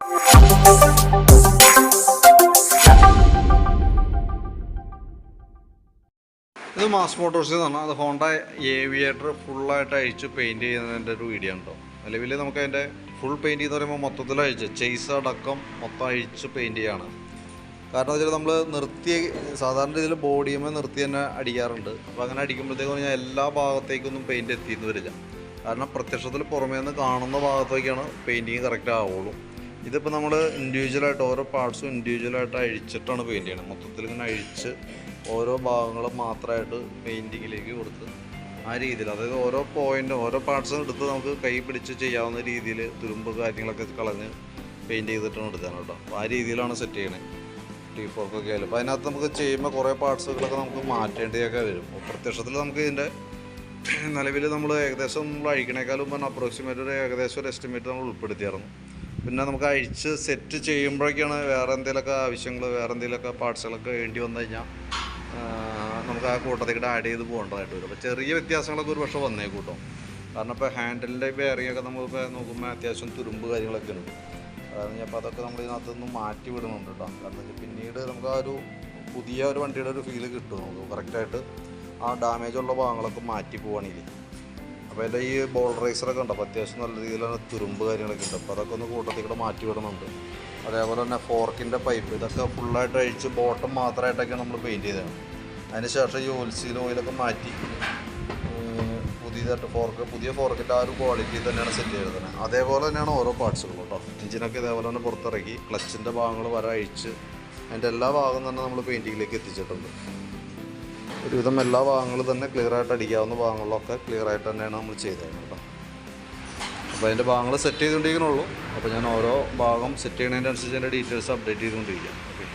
ഇത് mass photos എന്ന് പറഞ്ഞാൽ അത് ഹോണ്ട ഏവിയേറ്റർ ഫുള്ളായിട്ട് അഴിച്ച് പെയിന്റ് ചെയ്യുന്നതിന്റെ ഒരു വീഡിയോ ഉണ്ടോ നിലവിൽ നമുക്ക് അതിന്റെ ഫുൾ പെയിന്റ് എന്ന് പറയുമ്പോൾ മൊത്തത്തിൽ അഴിച്ച് ചെയ്സ് അടക്കം മൊത്തം അഴിച്ച് പെയിന്റ് ചെയ്യാണ്. കാരണം വെച്ചാൽ നമ്മൾ നിർത്തി സാധാരണ രീതിയിൽ ബോഡിയുമേ നിർത്തി തന്നെ അടിക്കാറുണ്ട്. അപ്പോൾ അങ്ങനെ അടിക്കുമ്പോഴത്തേക്കും പറഞ്ഞാൽ എല്ലാ ഭാഗത്തേക്കൊന്നും പെയിന്റ് എത്തിയെന്ന് വരില്ല. കാരണം പ്രത്യക്ഷത്തിൽ പുറമേ നിന്ന് കാണുന്ന ഭാഗത്തേക്കാണ് പെയിന്റിങ് കറക്റ്റ് ആവുള്ളൂ. ഇതിപ്പോൾ നമ്മൾ ഇൻഡിവിജ്വലായിട്ട് ഓരോ പാർട്സും ഇൻഡിവിജ്വലായിട്ട് അഴിച്ചിട്ടാണ് പെയിന്റ് ചെയ്യണത്. മൊത്തത്തിൽ ഇങ്ങനെ അഴിച്ച് ഓരോ ഭാഗങ്ങളും മാത്രമായിട്ട് പെയിന്റിങ്ങിലേക്ക് കൊടുത്ത് ആ രീതിയിൽ അതായത് ഓരോ പോയിന്റും ഓരോ പാർട്സും എടുത്ത് നമുക്ക് കൈ പിടിച്ച് ചെയ്യാവുന്ന രീതിയിൽ തുരുമ്പ് കാര്യങ്ങളൊക്കെ കളഞ്ഞ് പെയിന്റ് ചെയ്തിട്ടാണ് എടുക്കാൻ കേട്ടോ. അപ്പോൾ ആ രീതിയിലാണ് സെറ്റ് ചെയ്യണേ. ടീ ഫോർക്കൊക്കെ ആയാലും. അപ്പോൾ അതിനകത്ത് നമുക്ക് ചെയ്യുമ്പോൾ കുറേ പാർട്സുകളൊക്കെ നമുക്ക് മാറ്റേണ്ടതൊക്കെ വരും. പ്രത്യക്ഷത്തിൽ നമുക്ക് ഇതിന്റെ നിലവിൽ നമ്മൾ ഏകദേശം നമ്മൾ അഴിക്കണേക്കാളും പറഞ്ഞാൽ അപ്രോക്സിമേറ്റ് ഒരു ഏകദേശം ഒരു എസ്റ്റിമേറ്റ് നമ്മൾ ഉൾപ്പെടുത്തിയായിരുന്നു. പിന്നെ നമുക്ക് അഴിച്ച് സെറ്റ് ചെയ്യുമ്പോഴേക്കാണ് വേറെ എന്തെങ്കിലുമൊക്കെ ആവശ്യങ്ങൾ വേറെ എന്തെങ്കിലുമൊക്കെ പാർട്സുകളൊക്കെ വേണ്ടി വന്നു കഴിഞ്ഞാൽ നമുക്ക് ആ കൂട്ടത്തേക്കിട്ട് ആഡ് ചെയ്ത് പോകേണ്ടതായിട്ട് വരും. അപ്പോൾ ചെറിയ വ്യത്യാസങ്ങളൊക്കെ ഒരു പക്ഷേ വന്നേ കൂട്ടോ. കാരണം ഇപ്പോൾ ഹാൻഡിലിന്റെ ബെയറിങ്ങൊക്കെ നമ്മളിപ്പോൾ നോക്കുമ്പോൾ അത്യാവശ്യം തുരുമ്പ് കാര്യങ്ങളൊക്കെ ഉണ്ട്. അതായത് അപ്പോൾ അതൊക്കെ നമ്മൾ ഇതിനകത്ത് നിന്ന് മാറ്റി വിടുന്നുണ്ട് കേട്ടോ. കാരണം വെച്ചാൽ പിന്നീട് നമുക്ക് ആ ഒരു പുതിയ ഒരു വണ്ടിയുടെ ഒരു ഫീൽ കിട്ടും നമുക്ക് കറക്റ്റായിട്ട് ആ ഡാമേജ് ഉള്ള ഭാഗങ്ങളൊക്കെ മാറ്റി പോവുകയാണെങ്കിൽ. അപ്പോൾ അതിന്റെ ഈ ബോൾ റൈസറൊക്കെ ഉണ്ട് അപ്പോൾ അത്യാവശ്യം നല്ല രീതിയിലാണ് തുരുമ്പ് കാര്യങ്ങളൊക്കെ ഉണ്ട്. അപ്പോൾ അതൊക്കെ ഒന്ന് കൂട്ടത്തിൽ കൂടെ മാറ്റി വിടുന്നുണ്ട് അതേപോലെ തന്നെ ഫോർക്കിന്റെ പൈപ്പ് ഇതൊക്കെ ഫുള്ളായിട്ട് അഴിച്ച് ബോട്ടം മാത്രമായിട്ടൊക്കെയാണ് നമ്മൾ പെയിന്റ് ചെയ്തത് അതിന് ശേഷം ഈ ഓൽസീൽ ഓയിലൊക്കെ മാറ്റി പുതിയതായിട്ട് ഫോർക്ക് പുതിയ ഫോർക്കിന്റെ ആ ഒരു ക്വാളിറ്റി തന്നെയാണ് സെറ്റ് ചെയ്തത്. അതേപോലെ തന്നെയാണ് ഓരോ പാർട്സുകളും കേട്ടോ. എഞ്ചിനൊക്കെ ഇതേപോലെ തന്നെ പുറത്തിറക്കി ക്ലച്ചിന്റെ ഭാഗങ്ങൾ വരെ അഴിച്ച് അതിന്റെ എല്ലാ ഭാഗവും തന്നെ നമ്മൾ പെയിന്റിങ്ങിലേക്ക് എത്തിച്ചിട്ടുണ്ട്. ഒരുവിധം എല്ലാ ഭാഗങ്ങളും തന്നെ ക്ലിയർ ആയിട്ട് അടിക്കാവുന്ന ഭാഗങ്ങളിലൊക്കെ ക്ലിയർ ആയിട്ട് തന്നെയാണ് നമ്മൾ ചെയ്തത് കേട്ടോ. അപ്പോൾ അതിന്റെ ഭാഗങ്ങൾ സെറ്റ് ചെയ്തുകൊണ്ടിരിക്കണുള്ളൂ അപ്പോൾ ഞാൻ ഓരോ ഭാഗം സെറ്റ് ചെയ്യുന്നതിന്റെ അനുസരിച്ച് അതിന്റെ ഡീറ്റെയിൽസ് അപ്ഡേറ്റ് ചെയ്തുകൊണ്ടിരിക്കാം. ഓക്കെ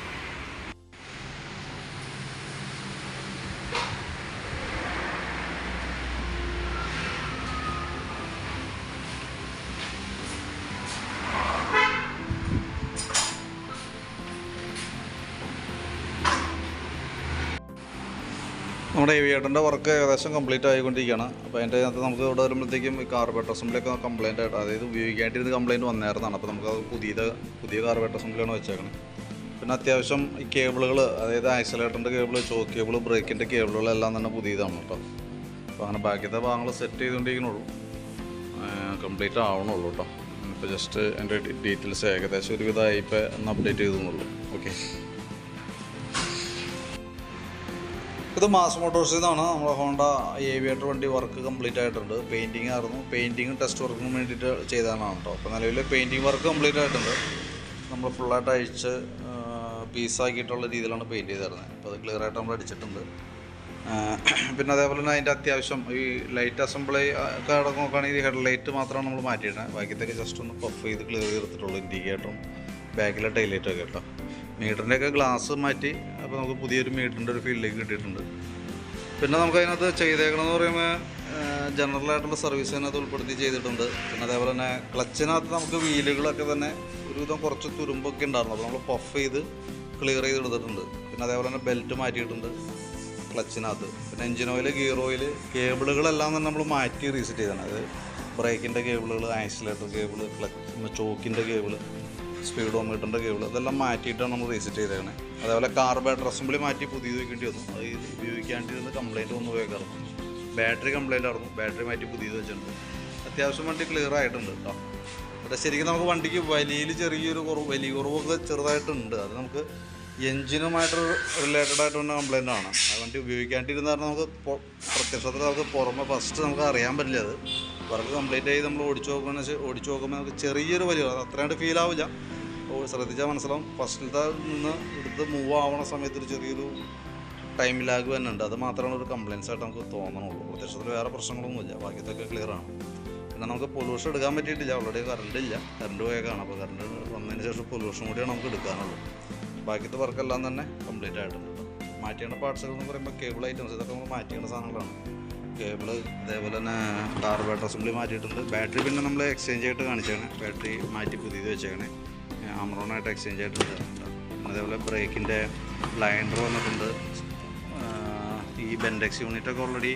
നമ്മുടെ ഏവിയേട്ടന്റെ വർക്ക് ഏകദേശം കംപ്ലീറ്റ് ആയിക്കൊണ്ടിരിക്കുകയാണ്. അപ്പോൾ അതിന്റെ അകത്ത് നമുക്ക് ഇവിടെ വരുമ്പോഴത്തേക്കും ഈ കാർബേറ്റർ അസംബ്ലിയൊക്കെ കംപ്ലൈന്റ് ആയിട്ട് അതായത് ഉപയോഗിക്കാണ്ടിരുന്ന കംപ്ലൈന്റ് വന്നായിരുന്നാണ് അപ്പോൾ നമുക്ക് അത് പുതിയത് പുതിയ കാർബേറ്റർ അസംബ്ലിയാണ് വെച്ചേക്കുന്നത് പിന്നെ അത്യാവശ്യം ഈ കേബിളുകൾ അതായത് ആക്സിലേറ്ററിന്റെ കേബിൾ ചോക്ക് കേബിൾ ബ്രേക്കിന്റെ കേബിളുകളെല്ലാം തന്നെ പുതിയതാണ് കേട്ടോ. അപ്പോൾ അങ്ങനെ ബാക്കിയത്തെ ഭാഗങ്ങൾ സെറ്റ് ചെയ്തുകൊണ്ടിരിക്കണുള്ളൂ. കംപ്ലീറ്റ് ആവണുള്ളൂ കേട്ടോ. ഇപ്പോൾ ജസ്റ്റ് എന്റെ ഡീറ്റെയിൽസ് ഏകദേശം ഒരുവിധമായി ഇപ്പോൾ ഒന്ന് അപ്ഡേറ്റ് ചെയ്തെന്നുള്ളൂ ഓക്കെ ഇത് മാസ് മോട്ടോഴ്സിൽ നിന്നാണ് നമ്മുടെ ഹോണ്ട ഏവിയേറ്റർ വണ്ടി വർക്ക് കംപ്ലീറ്റ് ആയിട്ടുണ്ട്. പെയിന്റിങ് ആയിരുന്നു. പെയിന്റിങ്ങും ടെസ്റ്റ് വർക്കിനും വേണ്ടിയിട്ട് ചെയ്തതാണ് കേട്ടോ. അപ്പോൾ നിലവിൽ പെയിന്റിങ് വർക്ക് കംപ്ലീറ്റ് ആയിട്ടുണ്ട്. നമ്മൾ ഫുള്ളായിട്ട് അഴിച്ച് പീസാക്കിയിട്ടുള്ള രീതിയിലാണ് പെയിന്റ് ചെയ്തിരുന്നത്. അപ്പോൾ അത് ക്ലിയർ ആയിട്ട് നമ്മൾ അടിച്ചിട്ടുണ്ട്. പിന്നെ അതേപോലെ തന്നെ അതിന്റെ അത്യാവശ്യം ഈ ലൈറ്റ് അസംബ്ലി ഒക്കെ നോക്കുകയാണെങ്കിൽ ഹെഡ് ലൈറ്റ് മാത്രമാണ് നമ്മൾ മാറ്റിയിട്ടുണ്ട് ബാക്കിയത്തൊക്കെ ജസ്റ്റ് ഒന്ന് പഫ് ചെയ്ത് ക്ലിയർ ചെയ്തിട്ടുള്ളൂ ഇൻഡിക്കേറ്ററും ബാക്കിലെ ടൈലൈറ്റും ഒക്കെ കേട്ടോ. മീറ്ററിന്റെ ഒക്കെ ഗ്ലാസ് മാറ്റി അപ്പോൾ നമുക്ക് പുതിയൊരു മീറ്ററിന്റെ ഒരു ഫീൽഡിലേക്ക് കിട്ടിയിട്ടുണ്ട്. പിന്നെ നമുക്ക് അതിനകത്ത് ചെയ്തേക്കണമെന്ന് പറയുമ്പോൾ ജനറലായിട്ടുള്ള സർവീസ് അതിനകത്ത് ഉൾപ്പെടുത്തി ചെയ്തിട്ടുണ്ട്. പിന്നെ അതേപോലെ തന്നെ ക്ലച്ചിനകത്ത് നമുക്ക് വീലുകളൊക്കെ തന്നെ ഒരുവിധം കുറച്ച് തുരുമ്പൊക്കെ ഉണ്ടായിരുന്നു. അപ്പോൾ നമ്മൾ പഫ് ചെയ്ത് ക്ലിയർ ചെയ്ത് എടുത്തിട്ടുണ്ട്. പിന്നെ അതേപോലെ തന്നെ ബെൽറ്റ് മാറ്റിയിട്ടുണ്ട് ക്ലച്ചിനകത്ത്. പിന്നെ എഞ്ചിൻ ഓയിൽ ഗിയർ ഓയിൽ കേബിളുകളെല്ലാം തന്നെ നമ്മൾ മാറ്റി റീസെറ്റ് ചെയ്തതാണ്. അത് ബ്രേക്കിന്റെ കേബിളുകൾ ആക്സിലേറ്റർ കേബിൾ ക്ലച്ച് ചോക്കിന്റെ കേബിൾ സ്പീഡോമീറ്ററിന്റെ കേബിൾ ഇതെല്ലാം മാറ്റിയിട്ടാണ് നമ്മൾ റീസെറ്റ് ചെയ്തേക്കണേ. അതേപോലെ കാർ ബാറ്ററി അസംബ്ലി മാറ്റി പുതിയത് വെക്കേണ്ടി വന്നു. അത് ഉപയോഗിക്കാണ്ടിരുന്ന് കംപ്ലൈന്റ് വന്നു പോയേക്കായിരുന്നു ബാറ്ററി കംപ്ലൈന്റ് ആയിരുന്നു. ബാറ്ററി മാറ്റി പുതിയത് വെച്ചിട്ടുണ്ട്. അത്യാവശ്യം വണ്ടി ക്ലിയർ ആയിട്ടുണ്ട് കേട്ടോ. പക്ഷേ ശരിക്കും നമുക്ക് വണ്ടിക്ക് വലിയിൽ ചെറിയൊരു കുറവ് വലിയ കുറവൊക്കെ ചെറുതായിട്ടുണ്ട്. അത് നമുക്ക് എൻജിനുമായിട്ട് റിലേറ്റഡ് ആയിട്ട് വന്ന കംപ്ലൈന്റ് ആണ്. ആ വണ്ടി ഉപയോഗിക്കാണ്ടിരുന്ന കാരണം നമുക്ക് പ്രത്യക്ഷത്തിൽ നമുക്ക് പുറമെ ഫസ്റ്റ് നമുക്ക് അറിയാൻ പറ്റില്ല അത്. വർക്ക് കംപ്ലീറ്റ് ആയി നമ്മൾ ഓടിച്ചു നോക്കുന്ന ഓടിച്ചു നോക്കുമ്പോൾ നമുക്ക് ചെറിയൊരു വലിയ അത് അത്രയായിട്ട് ഫീൽ ആവില്ല. ശ്രദ്ധിച്ചാൽ മനസ്സിലാവും. ഫസ്റ്റിലത്തെ നിന്ന് എടുത്ത് മൂവ് ആവണ സമയത്ത് ഒരു ചെറിയൊരു ടൈം ലാഗ് തന്നെ ഉണ്ട്. അത് മാത്രമാണ് ഒരു കംപ്ലയിൻസ് ആയിട്ട് നമുക്ക് തോന്നണുള്ളൂ. പ്രത്യക്ഷത്തിൽ വേറെ പ്രശ്നങ്ങളൊന്നുമില്ല. ബാക്കിയൊക്കെ ക്ലിയർ ആണ്. പിന്നെ നമുക്ക് പൊല്യൂഷൻ എടുക്കാൻ പറ്റിയിട്ടില്ല. ഓൾറെഡി കറണ്ട് ഇല്ല. കറണ്ട് പോയേക്കാണ്. അപ്പോൾ കറണ്ട് വന്നതിന് ശേഷം പൊല്യൂഷൻ കൂടിയാണ് നമുക്ക് എടുക്കാനുള്ളൂ. ബാക്കിയത്തെ വർക്കെല്ലാം തന്നെ കംപ്ലീറ്റ് ആയിട്ടുണ്ട്. മാറ്റേണ്ട പാർട്സുകൾ എന്ന് പറയുമ്പോൾ കേബിൾ ഐറ്റംസ് ഇതൊക്കെ നമ്മൾ മാറ്റേണ്ട സാധനങ്ങളാണ്. കേബിൾ അതേപോലെ തന്നെ കാർബേറ്റർ അസംബ്ലി മാറ്റിയിട്ടുണ്ട്. ബാറ്ററി പിന്നെ നമ്മൾ എക്സ്ചേഞ്ച് ആയിട്ട് കാണിച്ചാണ് ബാറ്ററി മാറ്റി പുതിയത് വെച്ചേക്കണേ. അമറോണായിട്ട് എക്സ്ചേഞ്ച് ആയിട്ടുണ്ട്. അതേപോലെ ബ്രേക്കിന്റെ ബ്ലൈൻഡർ വന്നിട്ടുണ്ട്. ഈ ബെൻഡെക്സ് യൂണിറ്റൊക്കെ ഓൾറെഡി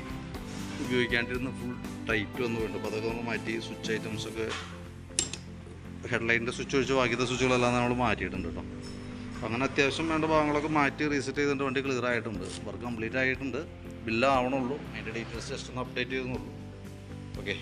ഉപയോഗിക്കാണ്ടിരുന്ന ഫുൾ ടൈറ്റ് വന്നു വേണ്ടു അപ്പോൾ അതൊക്കെ നമ്മൾ മാറ്റി സ്വിച്ച് ഐറ്റംസൊക്കെ ഹെഡ്ലൈറ്റിന്റെ സ്വിച്ച് ഒഴിച്ച് ബാക്കിയത്തെ സ്വിച്ചുകളെല്ലാം നമ്മൾ മാറ്റിയിട്ടുണ്ട് കേട്ടോ. അപ്പോൾ അങ്ങനെ അത്യാവശ്യം വേണ്ട ഭാഗങ്ങളൊക്കെ മാറ്റി റീസെറ്റ് ചെയ്തിട്ട് വണ്ടി ക്ലിയർ ആയിട്ടുണ്ട്. വർക്ക് കംപ്ലീറ്റ് ആയിട്ടുണ്ട്. ബില്ല് ആവണുള്ളൂ. അതിന്റെ ഡീറ്റെയിൽസ് ജസ്റ്റ് ഒന്ന് അപ്ഡേറ്റ് ചെയ്യുന്നുള്ളൂ ഓക്കെ